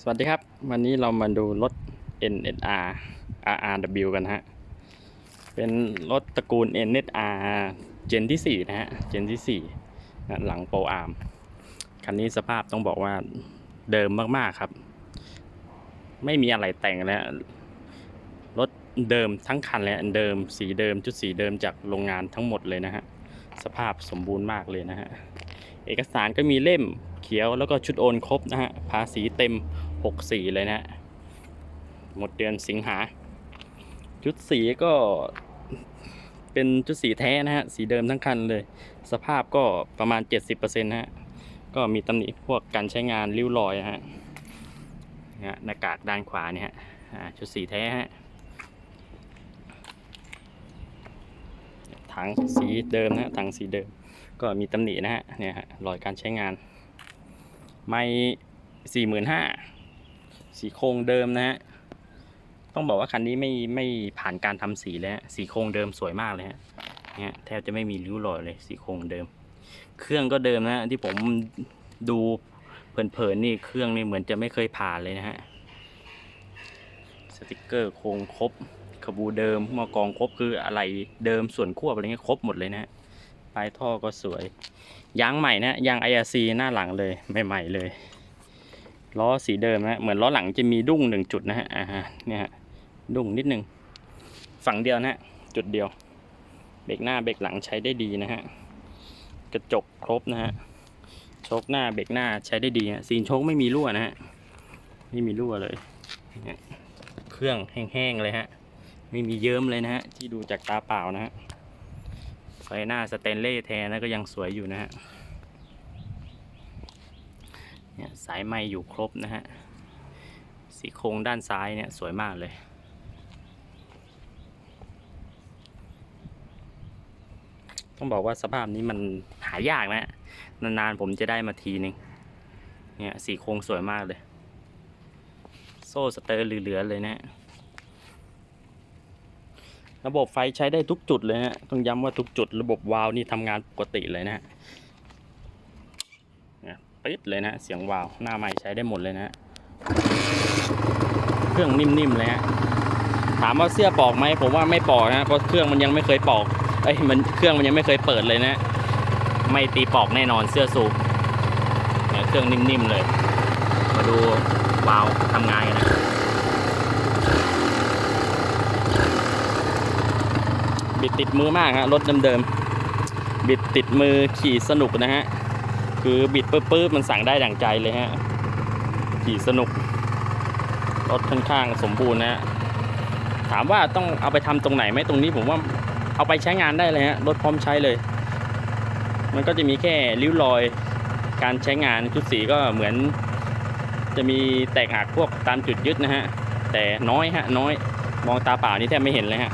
สวัสดีครับ วันนี้เรามาดูรถ NSR RRW กันฮะ เป็นรถตระกูล NSR เจนที่ 4 นะฮะ เจนที่ 4 นะหลังโปรอาร์ม คันนี้สภาพต้องบอกว่าเดิมมาก ๆ ครับ ไม่มีอะไรแต่งแล้ว รถเดิมทั้งคันเลยเดิมสีเดิมชุดสีเดิมจากโรงงานทั้งหมดเลยนะฮะ สภาพสมบูรณ์มากเลยนะฮะ เอกสารก็มีเล่มเขียวแล้วก็ชุดโอนครบนะฮะ ภาษีเต็ม 64 เลยนะฮะหมดเดือนสิงหา ชุดสีก็เป็นชุดสีแท้นะฮะ สีเดิมทั้งคันเลย สภาพก็ประมาณ 70%นะฮะ ก็มีตำหนิพวกการใช้งานริ้วรอยนะฮะหน้ากากด้านขวาเนี่ยฮะชุดสีแท้ฮะ ถังสีเดิมนะฮะถังสีเดิม ก็มีตำหนินะฮะ เนี่ยฮะ รอยการใช้งาน ไม่สี่หมื่นห้า สีโครงเดิมนะฮะ ต้องบอกว่าคันนี้ไม่ไม่ผ่านการทำสีเลยฮะสีโครงเดิมสวยมากเลยฮะเนี่ยแทบจะไม่มีริ้วรอยเลยสีโครงเดิม เครื่องก็เดิมนะฮะที่ผมดูเพลินๆนี่เครื่องนี่เหมือนจะไม่เคยผ่านเลยนะฮะสติกเกอร์โครงครบขบูเดิมมอกองครบคืออะไรเดิมส่วนควบอะไรเงี้ยครบหมดเลยนะฮะปลายท่อก็สวยยางใหม่นะยาง IRC หน้าหลังเลยใหม่ๆเลย ล้อสีเดิมนะเหมือนล้อหลังจะมีดุ้งหนึ่งจุดนะฮะอ่าฮะเนี่ยฮะดุ้งนิดนึงฝั่งเดียวนะฮะจุดเดียว เบรกหน้าเบรกหลังใช้ได้ดีนะฮะกระจกครบนะฮะโชคหน้าเบรกหน้าใช้ได้ดีฮะซีนโชคไม่มีรั่วนะฮะไม่มีรั่วเลยเครื่องแห้งๆเลยฮะไม่มีเยิ้มเลยนะฮะที่ดูจากตาเปล่านะฮะไฟหน้าสเตนเล่แทนแล้วก็ยังสวยอยู่นะฮะ เนี่ย สายไม้อยู่ครบนะฮะสีโครงด้านซ้ายเนี่ยสวยมากเลย ต้องบอกว่าสภาพนี้มันหายากนะนานๆผมจะได้มาทีนึงเนี่ยสีโครงสวยมากเลย โซ่สเตอร์เหลือๆเลยนะฮะระบบไฟใช้ได้ทุกจุดเลยฮะต้องย้ำว่าทุกจุด ระบบวาล์วนี่ทำงานปกติเลยนะฮะ ปิดเลยนะ เสียงวาวหน้าใหม่ใช้ได้หมดเลยนะ เครื่องนิ่มๆเลยฮะถามว่าเสื้อปอกไหมผมว่าไม่ปอกนะเพราะเครื่องมันยังไม่เคยปอกเอ้ยมันเครื่องมันยังไม่เคยเปิดเลยนะ ไม่ตีปอกแน่นอนเสื้อสูบเนี่ยเครื่องนิ่มๆเลย มาดูวาล์วทำงานกันนะบิดติดมือมากฮะรถเดิมๆบิดติดมือขี่สนุกนะฮะ คือบิดปื๊บๆมันสั่งได้ดั่งใจเลยฮะขี่สนุก รถค่อนข้างสมบูรณ์นะฮะถามว่าต้องเอาไปทำตรงไหนไหมตรงนี้ผมว่าเอาไปใช้งานได้เลยฮะรถพร้อมใช้เลย มันก็จะมีแค่ริ้วรอย การใช้งานชุดสีก็เหมือน จะมีแตกหักพวกตามจุดยึดนะฮะแต่น้อยฮะน้อยมองตาเปล่านี่แทบไม่เห็นเลยฮะ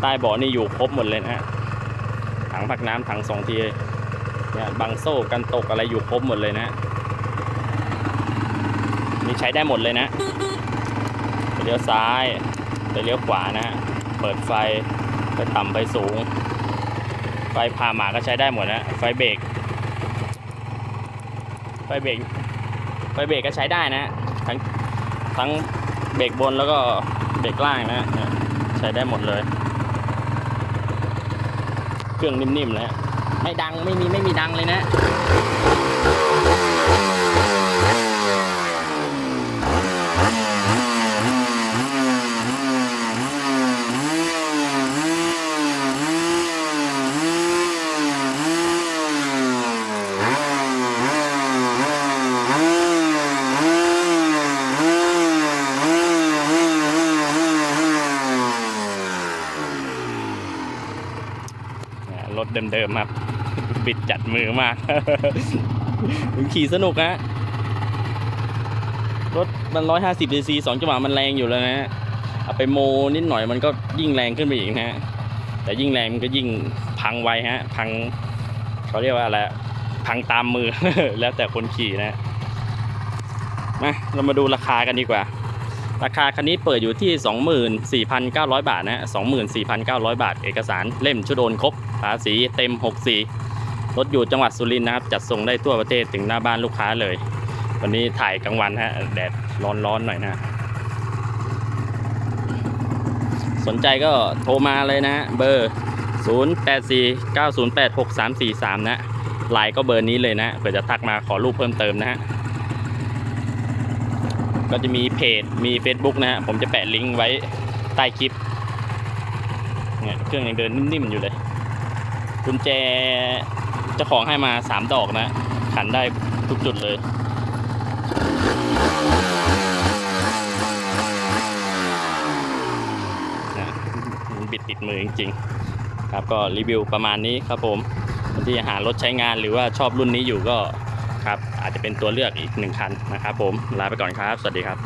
ใต้เบาะนี่อยู่ครบหมดเลยนะฮะถังผักน้ำถังสองทีเนี่ยบังโซ่กันตกอะไรอยู่ครบหมดเลยนะฮะนี่ใช้ได้หมดเลยนะไปเลี้ยวซ้ายไปเลี้ยวขวานะเปิดไฟไปต่ำไปสูง ไฟพาหมาก็ใช้ได้หมดนะไฟเบรกไฟเบรกไฟเบรกก็ใช้ได้นะ ทั้งทั้งเบรกบนแล้วก็เบรกล่างนะ ใช้ได้หมดเลย เครื่องนิ่มๆเลยฮะ ไม่ดังไม่มีไม่มีดังเลยนะ รถเดิมๆครับ บิดจัดมือมากขี่สนุกฮะรถมันร้อยห้าสิบซีซีสองจังหวะมันแรงอยู่แล้วนะฮะเอาไปโมนิดหน่อยมันก็ยิ่งแรงขึ้นไปอีกนะฮะแต่ยิ่งแรงมันก็ยิ่งพังไวฮะ พังเขาเรียกว่าอะไรพังตามมือแล้วแต่คนขี่นะมาเรามาดูราคากันดีกว่า ราคาคันนี้เปิดอยู่ที่ 24,900 บาทนะฮะ24,900 บาท เอกสารเล่มชุดโอนครบภาษีเต็ม 64 รถอยู่จังหวัดสุรินทร์นะครับ จัดส่งได้ทั่วประเทศถึงหน้าบ้านลูกค้าเลย วันนี้ถ่ายกลางวันฮะแดดร้อนๆหน่อยนะสนใจก็โทรมาเลยนะเบอร์ 0849086343 นะไลน์ก็เบอร์นี้เลยนะเผื่อจะทักมาขอรูปเพิ่มเติมนะฮะ ก็จะมีเพจมี Facebook นะฮะผมจะแปะลิงก์ไว้ใต้คลิปเนี่ยเครื่องยังเดินนิ่มๆอยู่เลยกุญแจเจ้าของให้มา 3 ดอกนะ ขันได้ทุกจุดเลยนะมันบิดติดมือจริงๆ ครับก็รีวิวประมาณนี้ครับผมคนที่หารถใช้งานหรือว่าชอบรุ่นนี้อยู่ก็ ครับ อาจจะเป็นตัวเลือกอีกหนึ่งคันนะครับผมลาไปก่อนครับ สวัสดีครับ